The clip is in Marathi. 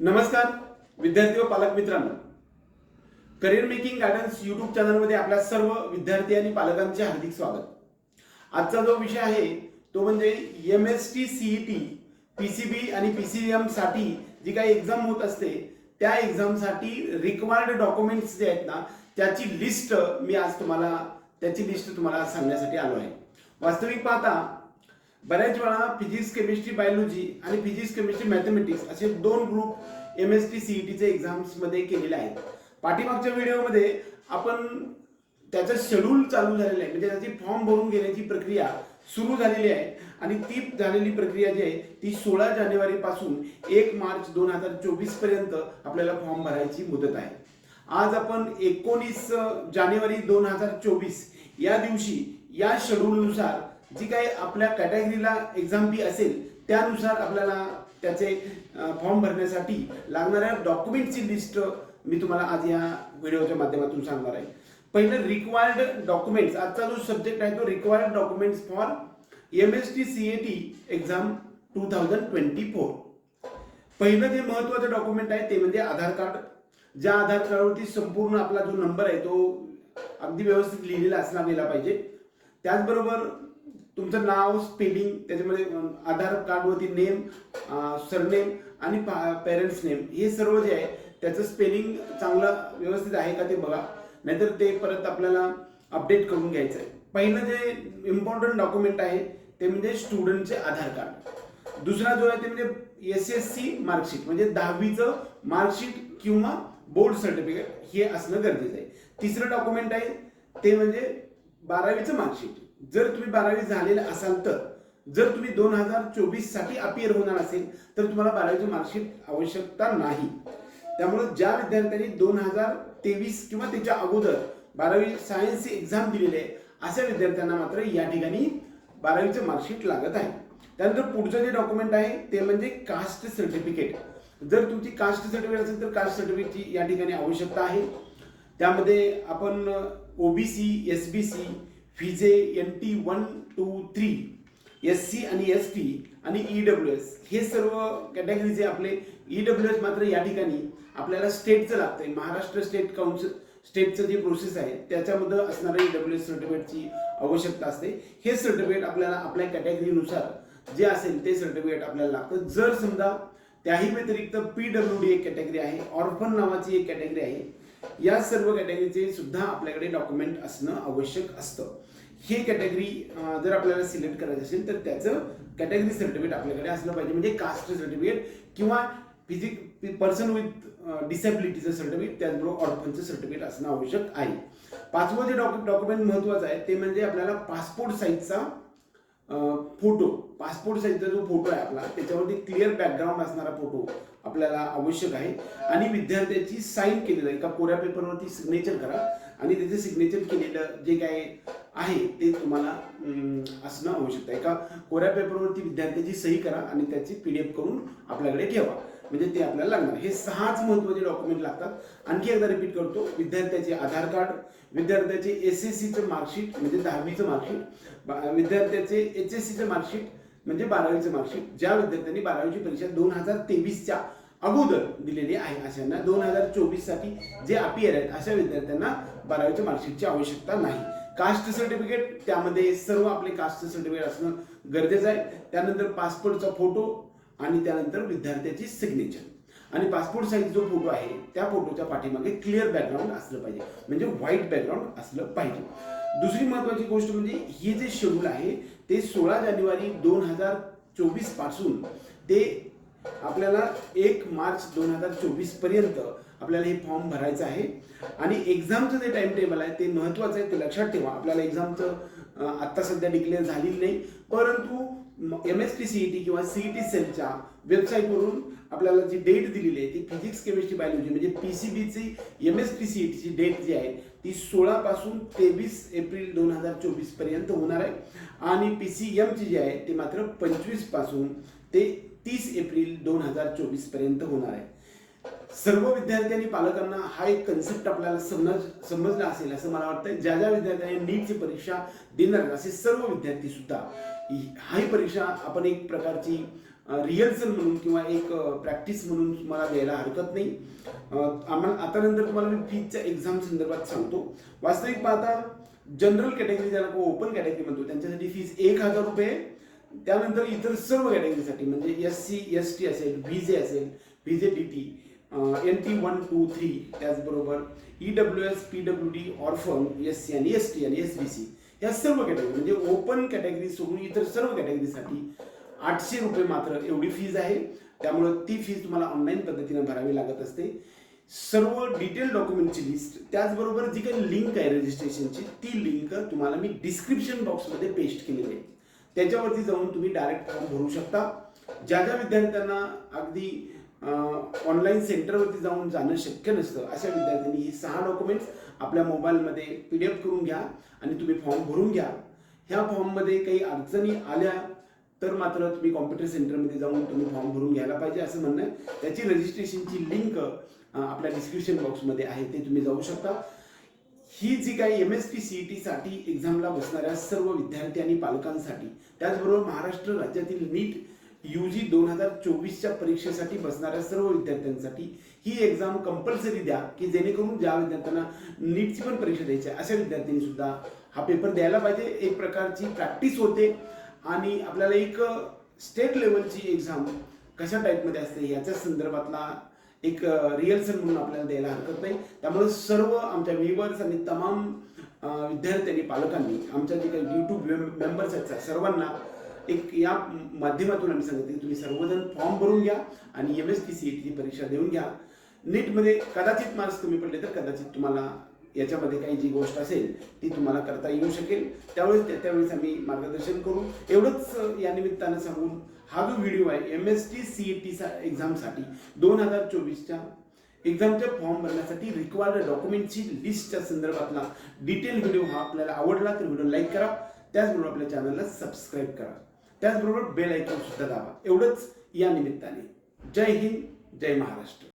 नमस्कार विद्यार्थी व पालक मित्रांनो. करिअर मेकिंग गायडन्स युट्यूब चॅनलमध्ये आपल्या सर्व विद्यार्थी आणि पालकांचे हार्दिक स्वागत. आजचा जो विषय आहे तो म्हणजे M S T CET P C B आणि पी सी एमसाठी जी काही एक्झाम होत असते त्या एक्झामसाठी रिक्वायर्ड डॉक्युमेंट्स जे आहेत ना त्याची लिस्ट मी आज तुम्हाला त्याची लिस्ट तुम्हाला सांगण्यासाठी आलो आहे. वास्तविक पाहता बऱ्याच वेळा फिजिक्स केमिस्ट्री बायोलॉजी आणि फिजिक्स केमिस्ट्री मॅथमॅटिक्स असे दोन ग्रुप एम एस टी सीईटीचे एक्झाम्समध्ये केलेले आहेत. पाठीमागच्या व्हिडिओमध्ये आपण त्याचं शेड्यूल चालू झालेलं आहे. म्हणजे त्याची फॉर्म भरून घेण्याची प्रक्रिया सुरू झालेली आहे. आणि ती झालेली प्रक्रिया जी आहे ती सोळा जानेवारी पासून एक मार्च दोन हजार चोवीसपर्यंत आपल्याला फॉर्म भरायची मुदत आहे. आज आपण एकोणीस जानेवारी दोन हजार चोवीस या दिवशी या शेड्यूलनुसार जी काही आपल्या कॅटेगरीला एक्झाम फी असेल त्यानुसार आपल्याला त्याचे फॉर्म भरण्यासाठी लागणाऱ्या डॉक्युमेंटची लिस्ट मी तुम्हाला आज या व्हिडिओच्या माध्यमातून सांगणार आहे. पहिलं रिक्वायर्ड डॉक्युमेंट्स आजचा जो सब्जेक्ट आहे तो required documents for M S T C A T exam two thousand twenty four पहिलं जे महत्वाचं डॉक्युमेंट आहे ते म्हणजे आधार कार्ड. ज्या आधार कार्डवरती संपूर्ण आपला जो नंबर आहे तो अगदी व्यवस्थित लिहिलेला असला गेला पाहिजे. त्याचबरोबर तुमचं नाव स्पेलिंग त्याच्यामध्ये आधार कार्डवरती नेम सरनेम आणि पेरेंट्स नेम हे सर्व जे आहे त्याचं स्पेलिंग चांगलं व्यवस्थित आहे का ते बघा. नाहीतर ते परत आपल्याला अपडेट करून घ्यायचं आहे पहिलं जे इम्पॉर्टंट डॉक्युमेंट आहे ते म्हणजे स्टुडंटचे आधार कार्ड. दुसरा जो आहे ते म्हणजे एस एस सी मार्कशीट म्हणजे दहावीचं मार्कशीट किंवा बोर्ड सर्टिफिकेट हे असणं गरजेचं आहे. तिसरं डॉक्युमेंट आहे ते म्हणजे बारावीचं मार्कशीट जर तुम्ही बारावी झालेलं असाल तर जर तुम्ही दोन हजार चोवीससाठी अपियर होणार असेल तर तुम्हाला बारावीची मार्कशीट आवश्यकता नाही. त्यामुळे ज्या विद्यार्थ्यांनी दोन हजार तेवीस किंवा त्याच्या अगोदर बारावी सायन्सची एक्झाम दिलेली आहे अशा विद्यार्थ्यांना मात्र या ठिकाणी बारावीचं मार्कशीट लागत आहे. त्यानंतर पुढचं जे डॉक्युमेंट आहे ते म्हणजे कास्ट सर्टिफिकेट जर तुमची कास्ट सर्टिफिकेट असेल तर कास्ट सर्टिफिकेटची या ठिकाणी आवश्यकता आहे. त्यामध्ये आपण ओबीसी एस बी सी फिजे N T one two three S C आणि एस टी आणि ई डब्ल्यू एस हे सर्व कॅटेगरीचे आपले ई डब्ल्यू एस मात्र या ठिकाणी आपल्याला स्टेटचं लागतंय. महाराष्ट्र स्टेट काउन्सिल स्टेटचं जे प्रोसेस आहे त्याच्यामध्ये असणाऱ्या ई डब्ल्यू एस सर्टिफिकेटची आवश्यकता असते. हे सर्टिफिकेट आपल्याला आपल्या कॅटेगरीनुसार जे असेल ते सर्टिफिकेट आपल्याला लागतं. जर समजा त्याही व्यतिरिक्त पी डब्ल्यू डी एक कॅटेगरी आहे ऑर्फन नावाची एक कॅटेगरी आहे या सर्व कॅटेगरीचे सुद्धा आपल्याकडे डॉक्युमेंट असणं आवश्यक असतं. हे कॅटेगरी जर आपल्याला सिलेक्ट करायचं असेल तर त्याचं कॅटेगरी सर्टिफिकेट आपल्याकडे असलं पाहिजे. म्हणजे कास्ट सर्टिफिकेट किंवा फिजिक पर्सन विथ डिसेबिलिटीचं सर्टिफिकेट त्याचबरोबर ऑर्फनचं सर्टिफिकेट असणं आवश्यक आहे. पाचवं जे डॉक्युमेंट महत्वाचं आहे ते म्हणजे आपल्याला पासपोर्ट साईजचा फोटो पासपोर्ट साईजचा जो फोटो आहे आपला त्याच्यावरती क्लिअर बॅकग्राऊंड असणारा फोटो आपल्याला आवश्यक आहे. आणि विद्यार्थ्याची साईन केलेलं एका कोऱ्या पेपरवरती सिग्नेचर करा. आणि तिथे सिग्नेचर केलेलं जे काय आहे ते तुम्हाला असणं आवश्यक आहे. एका कोऱ्या पेपरवरती विद्यार्थ्याची सही करा आणि त्याची पी डी एफ करून आपल्याकडे ठेवा. म्हणजे ते आपल्याला लागणार. हे सहाच महत्त्वाचे डॉक्युमेंट लागतात. आणखी एकदा रिपीट करतो. विद्यार्थ्याचे आधार कार्ड विद्यार्थ्याचे एस एस सीचं मार्कशीट म्हणजे दहावीचं मार्कशीट विद्यार्थ्याचे एच एस सीचं मार्कशीट म्हणजे बारावीचं मार्कशीट ज्या विद्यार्थ्यांनी बारावीची परीक्षा दोन हजार तेवीसच्या अगोदर दिलेली आहे अशांना. दोन हजार चोवीससाठी जे अपियर आहेत अशा विद्यार्थ्यांना बारावीच्या मार्कशीटची आवश्यकता नाही. कास्ट सर्टिफिकेट त्यामध्ये सर्व आपले कास्ट सर्टिफिकेट असणं गरजेचं आहे. त्यानंतर पासपोर्टचा फोटो आणि त्यानंतर विद्यार्थ्याची सिग्नेचर आणि पासपोर्ट साईज जो फोटो आहे त्या फोटोच्या पाठीमागे क्लिअर बॅकग्राऊंड असलं पाहिजे. म्हणजे व्हाईट बॅकग्राऊंड असलं पाहिजे. दुसरी महत्वाची गोष्ट म्हणजे हे जे शेड्यूल आहे ते सोळा जानेवारी दोन हजार चोवीसपासून ते आपल्याला एक मार्च दोन हजार चोवीसपर्यंत आपल्याला हे फॉर्म भरायचं आहे. आणि एक्झामचं जे टाइम टेबल आहे ते महत्वाचं आहे ते लक्षात ठेवा. आपल्याला एक्झामचं आत्ता सध्या डिक्लेअर झालेली नाही. परंतु एम एस टी सीईटी किंवा सीईटी सेलच्या वेबसाईटवरून आपल्याला जी डेट दिलेली आहे ती फिजिक्स केमिस्ट्री बायोलॉजी म्हणजे पी सी बीची एम एस टी सीईटीची डेट जी आहे ती सोळा पासून तेवीस एप्रिल दोन हजार चोवीसपर्यंत होणार आहे. आणि पी सी एमची जी आहे ती मात्र पंचवीसपासून ते तीस एप्रिल दोन हजार चोवीसपर्यंत होणार आहे. सर्व विद्यार्थ्यांनी पालकांना हा एक कन्सेप्ट आपल्याला समज समजला असेल असं मला वाटतं ज्या ज्या विद्यार्थ्यांनी नीटची परीक्षा देणार असे सर्व विद्यार्थी सुद्धा ही- परीक्षा आपण एक प्रकारची रिहर्सल म्हणून किंवा एक प्रॅक्टिस म्हणून तुम्हाला द्यायला हरकत नाही. आम्हाला आता नंतर तुम्हाला मी फीजच्या एक्झाम संदर्भात सांगतो. वास्तविक पाहता जनरल कॅटेगरी ज्याला ओपन कॅटेगरी म्हणतो त्यांच्यासाठी फीज एक हजार रुपये आहे. त्यानंतर इतर सर्व कॅटेगरीसाठी म्हणजे एस सी एस टी असेल व्ही जे असेल व्ही जे D T N T one two three त्याचबरोबर E W S P W D orphan S C आणि एस टी आणि एस बी सी या सर्व कॅटेगरी म्हणजे ओपन कॅटेगरी सोडून इतर सर्व कॅटेगरीसाठी आठशे रुपये मात्र एवढी फीज आहे. त्यामुळं ती फीज तुम्हाला ऑनलाईन पद्धतीने भरावी लागत असते. सर्व डिटेल डॉक्युमेंटची लिस्ट त्याचबरोबर जी काही लिंक आहे रजिस्ट्रेशनची ती लिंक तुम्हाला मी डिस्क्रिप्शन बॉक्समध्ये पेस्ट केलेली आहे. त्याच्यावरती जाऊन तुम्ही डायरेक्ट फॉर्म भरू शकता. ज्या ज्या विद्यार्थ्यांना अगदी ऑनलाईन सेंटरवरती जाऊन जाणं शक्य नसतं अशा विद्यार्थ्यांनी ही सहा डॉक्युमेंट्स आपल्या मोबाईलमध्ये पी डी एफ करून घ्या आणि तुम्ही फॉर्म भरून घ्या. ह्या फॉर्ममध्ये काही अडचणी आल्या तर मात्र तुम्ही कॉम्प्युटर सेंटरमध्ये जाऊन तुम्ही फॉर्म भरून घ्यायला पाहिजे असं म्हणणं आहे. त्याची रजिस्ट्रेशनची लिंक आपल्या डिस्क्रिप्शन बॉक्समध्ये आहे ते तुम्ही जाऊ शकता. ही जी काही M S P C T साठी एक्झामला बसणाऱ्या सर्व विद्यार्थी आणि पालकांसाठी त्याचबरोबर महाराष्ट्र राज्यातील नीट यू जी दोन हजार चोवीसच्या परीक्षेसाठी बसणाऱ्या सर्व विद्यार्थ्यांसाठी ही एक्झाम कंपल्सरी द्या की जेणेकरून ज्या विद्यार्थ्यांना नीटची पण परीक्षा द्यायची आहे अशा विद्यार्थ्यांनी सुद्धा हा पेपर द्यायला पाहिजे. एक प्रकारची प्रॅक्टिस होते. आणि आपल्याला एक स्टेट लेवलची एक्झाम कशा टाईपमध्ये असते याच्या संदर्भातला एक रिहर्सल म्हणून आपल्याला द्यायला हरकत नाही. त्यामुळे सर्व आमच्या व्हिवर्स आणि तमाम विद्यार्थ्यांनी पालकांनी आमच्या जे काही यूट्यूब मेंबर्स आहेत सर्वांना एक या माध्यमातून आम्ही सांगत की तुम्ही सर्वजण फॉर्म भरून घ्या आणि एम एस टी सी ची परीक्षा देऊन घ्या. नीटमध्ये कदाचित मार्क्स कमी पडले तर कदाचित तुम्हाला याच्यामध्ये काही जी गोष्ट असेल ती तुम्हाला करता येऊ शकेल. त्यावेळेस त्या- त्यावेळेस आम्ही मार्गदर्शन करू. एवढंच या निमित्तानं सांगून हा जो व्हिडिओ आहे M S T C T सा एक्झामसाठी दोन हजार चोवीसच्या एक्झामच्या फॉर्म भरण्यासाठी रिक्वायर्ड डॉक्युमेंटची लिस्टच्या संदर्भातला डिटेल व्हिडिओ हा आपल्याला आवडला तर व्हिडिओ लाईक करा. त्याचबरोबर आपल्या चॅनलला सबस्क्राईब करा. त्याचबरोबर बेल ऐकून सुद्धा दाबा. एवढंच या निमित्ताने. जय हिंद जय महाराष्ट्र.